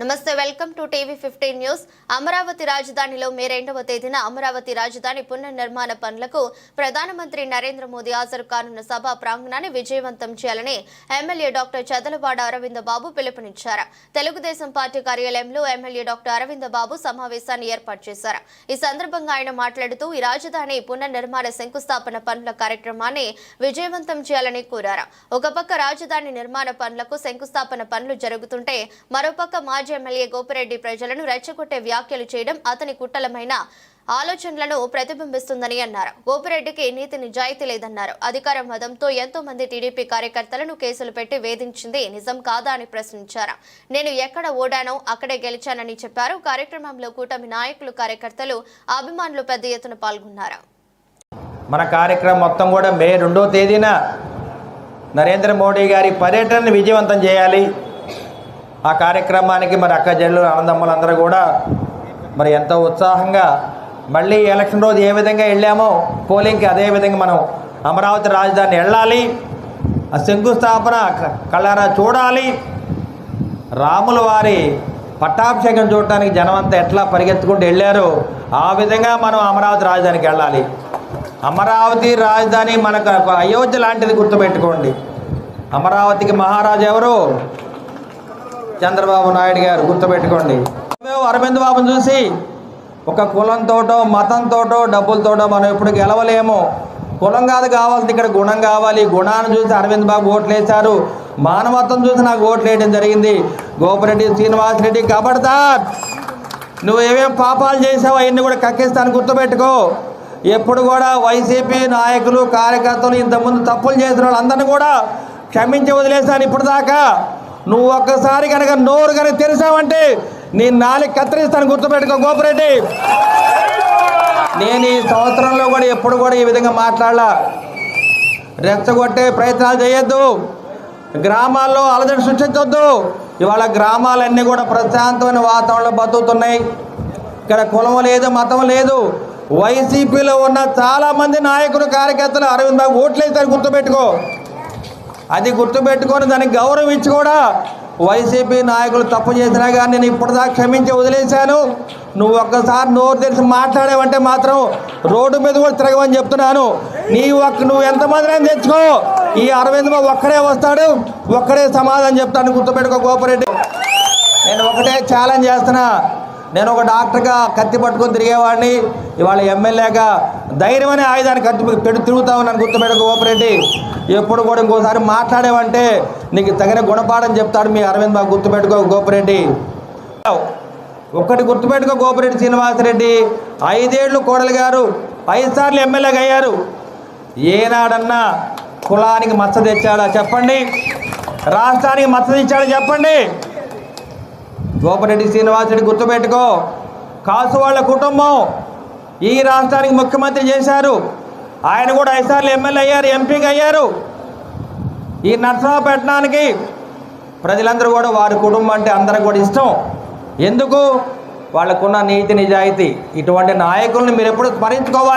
నమస్తే welcome to TV fifteen news. Amaravati రాజధానిలో May రెండవ తేదీన అమరావతి రాజధాని పునర్నిర్మాణ పనులకు ప్రధానమంత్రి నరేంద్ర మోదీ హాజరు కానున్న సభ ప్రాంగణాన్ని విజయవంతం చేయాలని ఎమ్మెల్యే డాక్టర్ చదలవాడ అరవింద బాబు పిలుపునిచ్చారు. తెలుగుదేశం పార్టీ కార్యాలయంలో ఎమ్మెల్యే డాక్టర్ అరవింద బాబు సమావేశాన్ని ఏర్పాటు చేశారు. ఈ సందర్భంగా ఆయన మాట్లాడుతూ ఈ రాజధాని పునర్నిర్మాణ శంకుస్థాపన పనుల కార్యక్రమాన్ని విజయవంతం చేయాలని కోరారు. ఒకపక్క రాజధాని నిర్మాణ పనులకు శంకుస్థాపన పనులు జరుగుతుంటే మరోపక్క మాజీ ఎమ్మెల్యే గోపిరెడ్డి ప్రజలను రెచ్చగొట్టే వ్యాఖ్యలు చేయడం అతని కుట్టలమైన ఆలోచనలను ప్రతిబింబిస్తుందని అన్నారు. గోపిరెడ్డికి నీతి నిజాయితీ లేదన్నారు. అధికార మదంతో ఎంతో మంది టీడీపీ కార్యకర్తలను కేసులు పెట్టి వేధించింది నిజం కాదా అని ప్రశ్నించారు. నేను ఎక్కడ ఓడానో అక్కడే గెలిచానని చెప్పారు. కార్యక్రమంలో కూటమి నాయకులు కార్యకర్తలు అభిమానులు పెద్ద ఎత్తున పాల్గొన్నారు. మన కార్యక్రమం మొత్తం కూడా మే రెండో తేదీన నరేంద్ర మోడీ గారి పర్యటనను విజయవంతం చేయాలి. ఆ కార్యక్రమానికి మరి అక్క జల్లు ఆనందమ్మలు అందరూ కూడా మరి ఎంతో ఉత్సాహంగా మళ్ళీ ఎలక్షన్ రోజు ఏ విధంగా వెళ్ళామో పోలింగ్కి అదే విధంగా మనం అమరావతి రాజధాని వెళ్ళాలి. ఆ శంకుస్థాపన క- కళ్ళారా చూడాలి. రాముల వారి పట్టాభిషేకం చూడటానికి జనం అంతా ఎట్లా పరిగెత్తుకుంటూ వెళ్ళారో ఆ విధంగా మనం అమరావతి రాజధానికి వెళ్ళాలి. అమరావతి రాజధాని మనకు ఒక అయోధ్య లాంటిది గుర్తుపెట్టుకోండి. అమరావతికి మహారాజు ఎవరు? చంద్రబాబు నాయుడు గారు గుర్తుపెట్టుకోండి. అరవింద్ బాబుని చూసి ఒక కులంతోటో మతంతోటో డబ్బులతోటో మనం ఎప్పుడు గెలవలేము. కులం కాదు కావాల్సింది ఇక్కడ గుణం కావాలి. గుణాన్ని చూసి అరవింద్ బాబు ఓట్లు వేశారు మానవత్వం చూసి నాకు ఓట్లు వేయడం జరిగింది. గోపిరెడ్డి శ్రీనివాస్ రెడ్డి కబడతార్. నువ్వు ఏమేం పాపాలు చేసావు అవన్నీ కూడా కక్కిస్తాను గుర్తుపెట్టుకో. ఎప్పుడు కూడా వైసీపీ నాయకులు కార్యకర్తలు ఇంతకుముందు తప్పులు చేసిన వాళ్ళందరినీ కూడా క్షమించి వదిలేశాను ఇప్పుడు దాకా నువ్వు ఒక్కసారి కనుక నోరు కనుక తెరిచావంటే నీ నాలుగు కత్తిరిస్తాను గుర్తుపెట్టుకో గోపిరెడ్డి. నేను ఈ సంవత్సరంలో కూడా ఎప్పుడు కూడా ఈ విధంగా మాట్లాడాల. రెచ్చగొట్టే ప్రయత్నాలు చేయొద్దు. గ్రామాల్లో అలజడి సృష్టించొద్దు. ఇవాళ గ్రామాలన్నీ కూడా ప్రశాంతమైన వాతావరణంలో బతుకుతున్నాయి. ఇక్కడ కులం లేదు మతం లేదు. వైసీపీలో ఉన్న చాలామంది నాయకులు కార్యకర్తలు అరవింద్ బాబు ఓట్లేస్తారు గుర్తుపెట్టుకో. అది గుర్తుపెట్టుకొని దానికి గౌరవం ఇచ్చి కూడా వైసీపీ నాయకులు తప్పు చేసినా కానీ నేను ఇప్పటిదాకా క్షమించి వదిలేశాను. నువ్వు ఒక్కసారి నోరు తెరిచి మాట్లాడావంటే మాత్రం రోడ్డు మీద కూడా తిరగమని చెప్తున్నాను. నీ ఒక్క నువ్వు ఎంతమందిని తెచ్చుకో ఈ అరవింద్ బాబు ఒక్కడే వస్తాడు ఒక్కడే సమాధానం చెప్తాను గుర్తుపెట్టుకో గోపరెడ్డి. నేను ఒకటే ఛాలెంజ్ చేస్తున్నా. నేను ఒక డాక్టర్గా కత్తి పట్టుకొని తిరిగేవాడిని. ఇవాళ ఎమ్మెల్యేగా ధైర్యం అనే ఆయుధాన్ని కత్తి పెడు తిరుగుతా ఉన్నాను గుర్తుపెట్టుకో గోపరెడ్డి. ఎప్పుడు కూడా ఇంకోసారి మాట్లాడేవంటే నీకు తగిన గుణపాఠం చెప్తాడు మీ అరవింద్ బాబు గుర్తుపెట్టుకో గోపిరెడ్డి. ఒక్కటి గుర్తుపెట్టుకో గోపిరెడ్డి శ్రీనివాసరెడ్డి. ఐదేళ్ళు కోడలు గారు ఐదు సార్లు ఎమ్మెల్యేగా అయ్యారు. ఏనాడన్నా కులానికి మచ్చ తెచ్చాడా చెప్పండి? రాష్ట్రానికి మచ్చ తెచ్చాడా చెప్పండి? గోపిరెడ్డి శ్రీనివాసరెడ్డి గుర్తుపెట్టుకో. కాసు వాళ్ళ కుటుంబం ఈ రాష్ట్రానికి ముఖ్యమంత్రి చేశారు. ఆయన కూడా ఐదుసార్లు ఎమ్మెల్యే అయ్యారు ఎంపీగా అయ్యారు. ఈ నర్సరావుపట్నానికి ప్రజలందరూ కూడా వారి కుటుంబం అంటే అందరికి కూడా ఇష్టం. ఎందుకు? వాళ్ళకున్న నీతి నిజాయితీ. ఇటువంటి నాయకుల్ని మీరు ఎప్పుడు స్మరించుకోవాలి?